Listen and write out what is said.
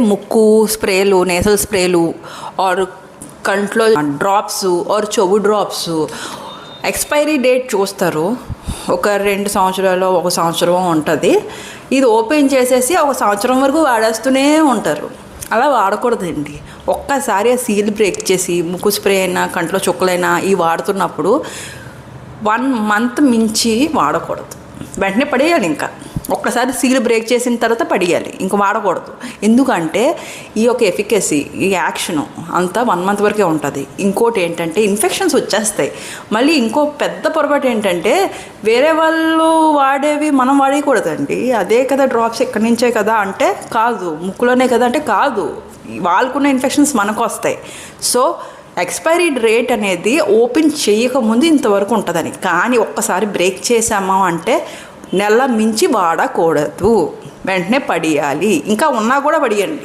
ముక్కు స్ప్రేలు నేసల్ స్ప్రేలు ఆర్ కంట్లో డ్రాప్స్ ఆర్ చెవు డ్రాప్స్ ఎక్స్పైరీ డేట్ చూస్తారు. ఒక రెండు సంవత్సరాలు ఒక సంవత్సరం ఉంటుంది. ఇది ఓపెన్ చేసేసి ఒక సంవత్సరం వరకు వాడేస్తూనే ఉంటారు. అలా వాడకూడదండి. ఒక్కసారి ఆ సీల్ బ్రేక్ చేసి ముక్కు స్ప్రే అయినా కంట్లో చుక్కలైనా ఇవి వాడుతున్నప్పుడు వన్ మంత్ మించి వాడకూడదు. వెంటనే పడేయాలి ఇంకా. ఒక్కసారి సీల్ బ్రేక్ చేసిన తర్వాత పడేయాలి. ఇంక వాడకూడదు. ఎందుకంటే ఈ యొక్క ఎఫికసీ ఈ యాక్షన్ అంతా వన్ మంత్ వరకే ఉంటుంది. ఇంకోటి ఏంటంటే ఇన్ఫెక్షన్స్ వచ్చేస్తాయి. మళ్ళీ ఇంకో పెద్ద పొరపాటు ఏంటంటే వేరే వాళ్ళు వాడేవి మనం వాడేయకూడదండి. అదే కదా డ్రాప్స్ ఎక్కడి నుంచే కదా అంటే కాదు. ముక్కులోనే కదా అంటే కాదు. వాళ్ళకున్న ఇన్ఫెక్షన్స్ మనకు వస్తాయి సో ఎక్స్పైరీ రేట్ అనేది ఓపెన్ చేయకముందు ఇంతవరకు ఉంటుందని. కానీ ఒక్కసారి బ్రేక్ చేసామా అంటే నెల మించి వాడకూడదు. వెంటనే పడియాలి. ఇంకా ఉన్నా కూడా పడియండి.